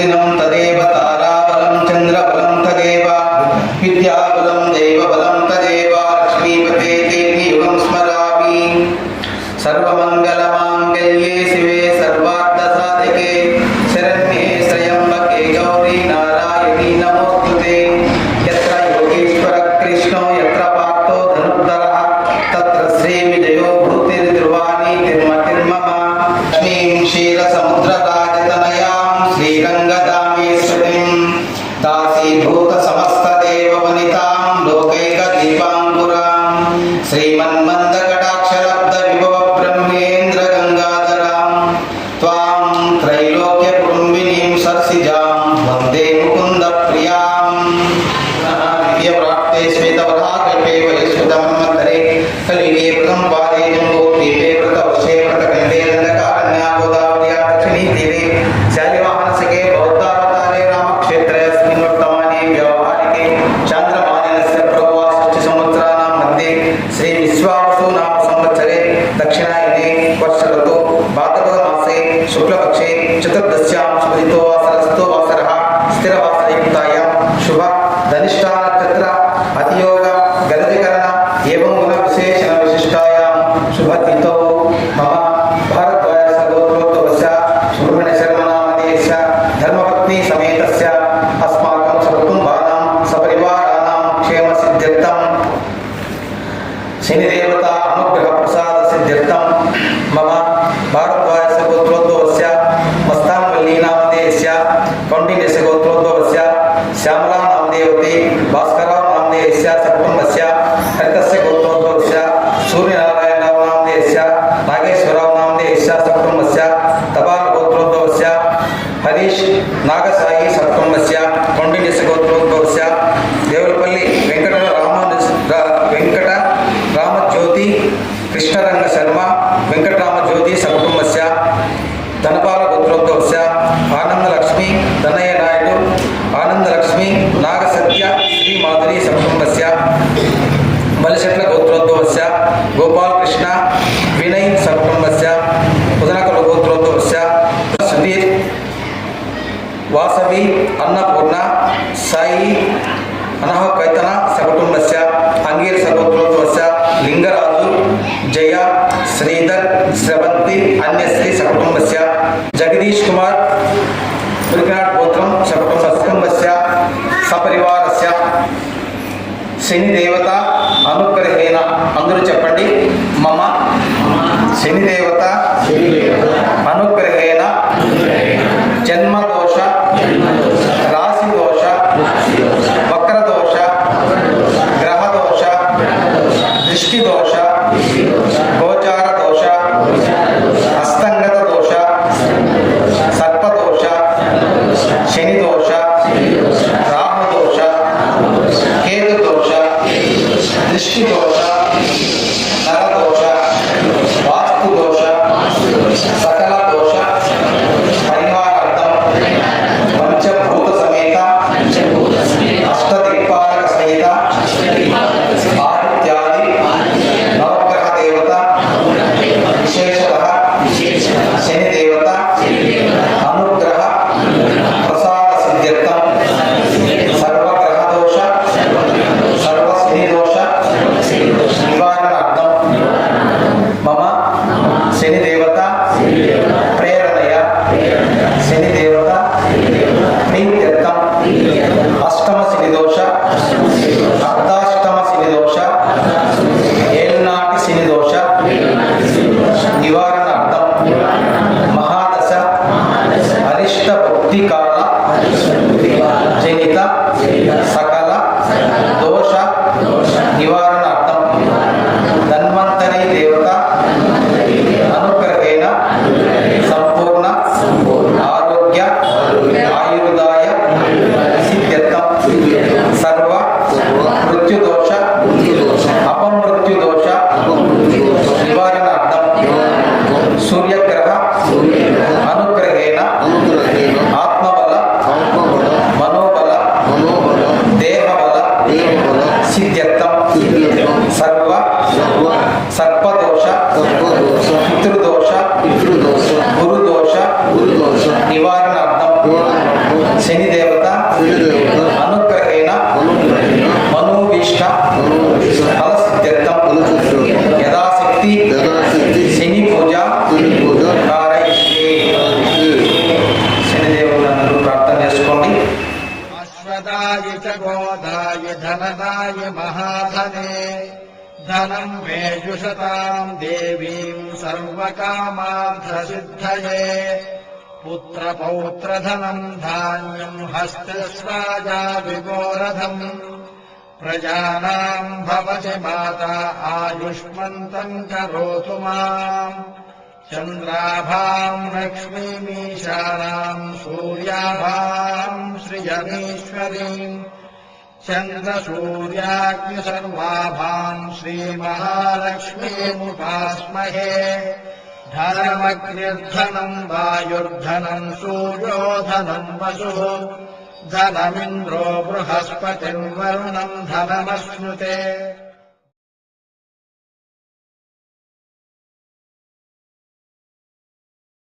సుదినం తదేవ తారాబలం చంద్రబలం తదేవ విద్యాబలం దేవబలం తదేవ లక్ష్మీపతే దేవి యుగం స్మరామి సర్వమంగళమాంగళ్యే శివే సర్వా వందే ముకుంద ప్రియాం విద్యప్రాప్తే శ్వేతవరాకల్పే వయస్సుతమన్మకరే కలిగే ప్రథం పాదే జంబోద్వీపే వ్రతవర్షే వ్రతకండే దండకారణ్యా దక్షిణీ తీరే శాలివాహనసకే బౌద్ధావతారే రామక్షేత్రస్మిన్ వర్తమానే వ్యవహారికే చాంద్రమానस्य ప్రభువాసస్య సంవత్సరాణాం మధ్యే శ్రీ విశ్వావసు నామ సంవత్సరే దక్షిణాయనే భాద్రపద మాసే శుక్లపక్షే చతుర్దశ్యాం శుభజితో శుభతిథౌ మమ భారద్వాజ సగోత్రోద్భవస్య సుబ్రహ్మణ్య శర్మ నామధేయస్య ధర్మపత్ని సమేతస్య అస్మాకం సకుటుంబానాం సపరివారాణాం క్షేమ సిద్ధ్యర్థం శనిదేవత అనుగ్రహ ప్రసాద సిద్ధ్యర్థం మమ భారద్వాజ గోత్రోద్భవస్య మస్తాంవల్లి నామధేయస్య కౌండిన్యస్య గోత్రోద్భవస్య శ్యామలా నామదేవతి భాస్కర్ నామధేయస్య సకుటుంబస్య హరితస్య గోత్రోద్భవస్య సూర్యనారాయణరావు నామధేయస్య నాగేశ్వరరావు నామధేయస్య సకుటుంబస్య తపాల గోత్రోద్భవస్య హరీష్ నాగసాయి సకుటుంబస్య కౌండిన్యస్య గోత్రోద్భవస్య దేవులపల్లి వెంకట రామానుజ వెంకట రామజ్యోతి కృష్ణరంగ శర్మ వెంకటరామజ్యోతి సకుటుంబస్య ధనపాల గోత్రోద్భవస్య ఆనందలక్ష్మి ధనయ్య నాయుడు ఆనందలక్ష్మి నాగసత్య శ్రీ మాధురి సకుటుంబస్య బలిశెట్ల గోత్రోద్భవస్య గోపాలకృష్ణ వినయ్ సపరివారస్య శని దేవత అనుగ్రహేణ. అందరూ చెప్పండి. మమ శని దేవత అనుగ్రహేణ. జన్మదోష Bye. महादश अरिष्ट भक्ति काला जनिता శని దేవత శనిదేవత అనుగ్రహేణ అనుగ్రహేణ మనోభీష్ట మనోభీష్ట ఫలసిద్ధ్యర్థం ఫలసిద్ధ్యర్థం యథాశక్తి యథాశక్తి శని పూజ శని పూజ కారయిష్యే శని దేవుడు ప్రార్థన చేసుకోండి अश्वदाय च गोदाय धनदाय महाधने धनम् मेजुषताम् देवीम् सर्वकामार्थसिद्धये पुत्रपौत्रधनम् धान्यम् हस्तस्वाजा विगोरधम् प्रजानाम् भवति माता आयुष्मन्तम् करोतु माम्। चन्द्राभाम् लक्ष्मीमीशानाम् सूर्याभाम् श्रियमीश्वरीम् चन्द्रसूर्याग्निसर्वाभाम् श्रीमहालक्ष्मीमुपास्महे धनमग्निर्धनम् वायुर्धनम् सूर्योधनम् वसुः। धनमिन्द्रो बृहस्पतिर्वरुणम् धनमश्नुते